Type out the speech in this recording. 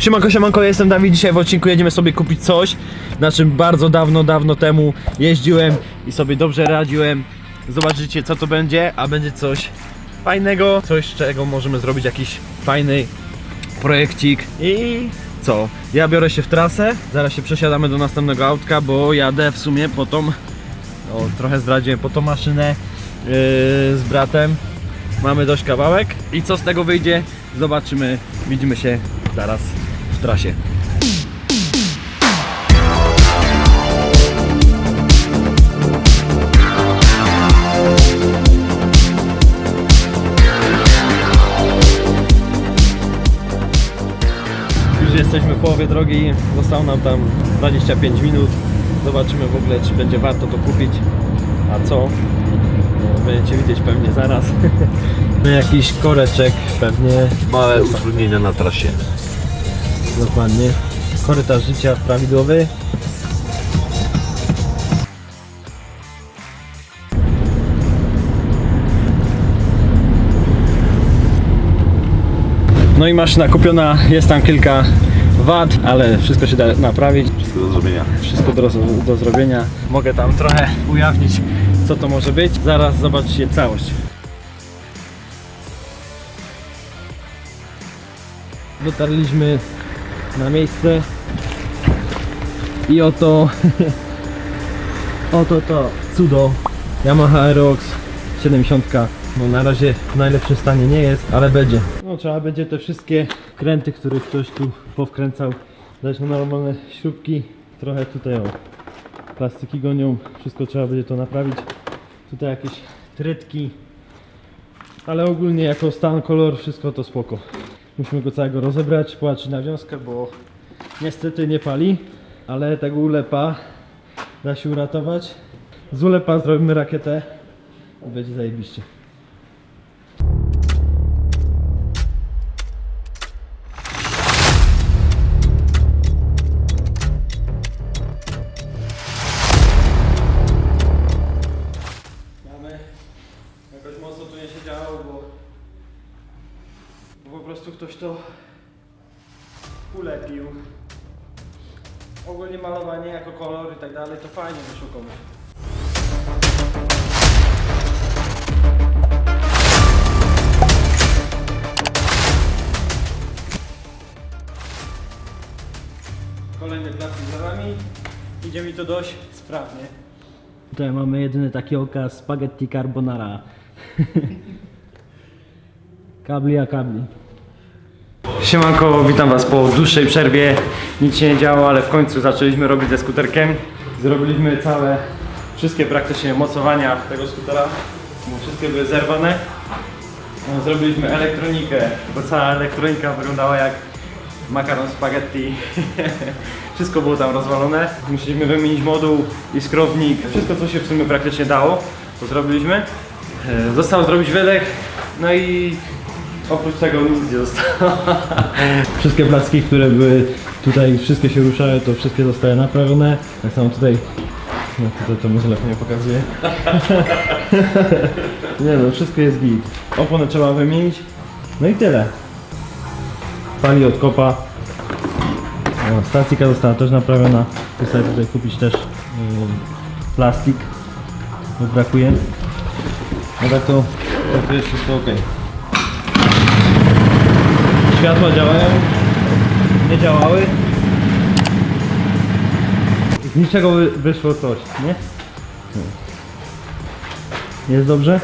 Siemanko, siemanko, jestem Dawid, dzisiaj w odcinku jedziemy sobie kupić coś, na czym bardzo dawno, dawno temu jeździłem i sobie dobrze radziłem. Zobaczycie co to będzie, a będzie coś fajnego, coś z czego możemy zrobić jakiś fajny projekcik i co? Ja biorę się w trasę, zaraz się przesiadamy do następnego autka, bo jadę w sumie po tą, o trochę zdradziłem, po tą maszynę yy, z bratem. Mamy dość kawałek i co z tego wyjdzie, zobaczymy, widzimy się zaraz w trasie. Już jesteśmy w połowie drogi, zostało nam tam 25 minut. Zobaczymy w ogóle, czy będzie warto to kupić, a co? No, będziecie widzieć pewnie zaraz. Jakiś koreczek pewnie, Małe utrudnienia na trasie. Dokładnie. Korytarz życia prawidłowy. No i maszyna kupiona, jest tam kilka wad, ale wszystko się da naprawić. Wszystko do zrobienia. Wszystko do, do zrobienia. Mogę tam trochę ujawnić, co to może być. Zaraz zobaczycie całość. Dotarliśmy na miejsce. I oto oto to cudo Yamaha Aerox 70 no na razie w najlepszym stanie nie jest, ale będzie. No trzeba będzie te wszystkie kręty, które ktoś tu powkręcał dać na normalne śrubki. Trochę tutaj o plastiki gonią. Wszystko trzeba będzie to naprawić. Tutaj jakieś trytki. Ale ogólnie jako stan, kolor, wszystko to spoko musimy go całego rozebrać, płacić na wiązkę, bo niestety nie pali ale tego ulepa da się uratować. Z ulepa zrobimy rakietę i będzie zajebiście po prostu ktoś to ulepił. Ogólnie malowanie jako kolor i tak dalej to fajnie wyszło komuś. Kolejny plastik za nami. Idzie mi to dość sprawnie. Tutaj mamy jedyny taki okaz spaghetti carbonara. kabli a kabli. Siemanko, witam Was po dłuższej przerwie. Nic się nie działo, ale w końcu zaczęliśmy robić ze skuterkiem. Zrobiliśmy całe, wszystkie praktycznie mocowania tego skutera. Wszystkie były zerwane. No, Zrobiliśmy elektronikę, bo cała elektronika wyglądała jak makaron spaghetti. Wszystko było tam rozwalone. Musieliśmy wymienić moduł i skrownik. Wszystko co się w sumie praktycznie dało, to zrobiliśmy. E, Został zrobić wydech, no i oprócz tego nic nie zostało. Wszystkie placki, które były tutaj, wszystkie się ruszały, to wszystkie zostały naprawione. Tak samo tutaj, no tutaj to mi telefon nie pokazuje. nie no, wszystko jest git. Oponę trzeba wymienić, no i tyle. Pali od kopa. O, stacyjka została też naprawiona. Sobie tutaj kupić też yy, plastik, bo brakuje. No tak to, to jest wszystko ok. Światła działają, nie działały. Z niczego wy- wyszło coś, nie? Jest dobrze?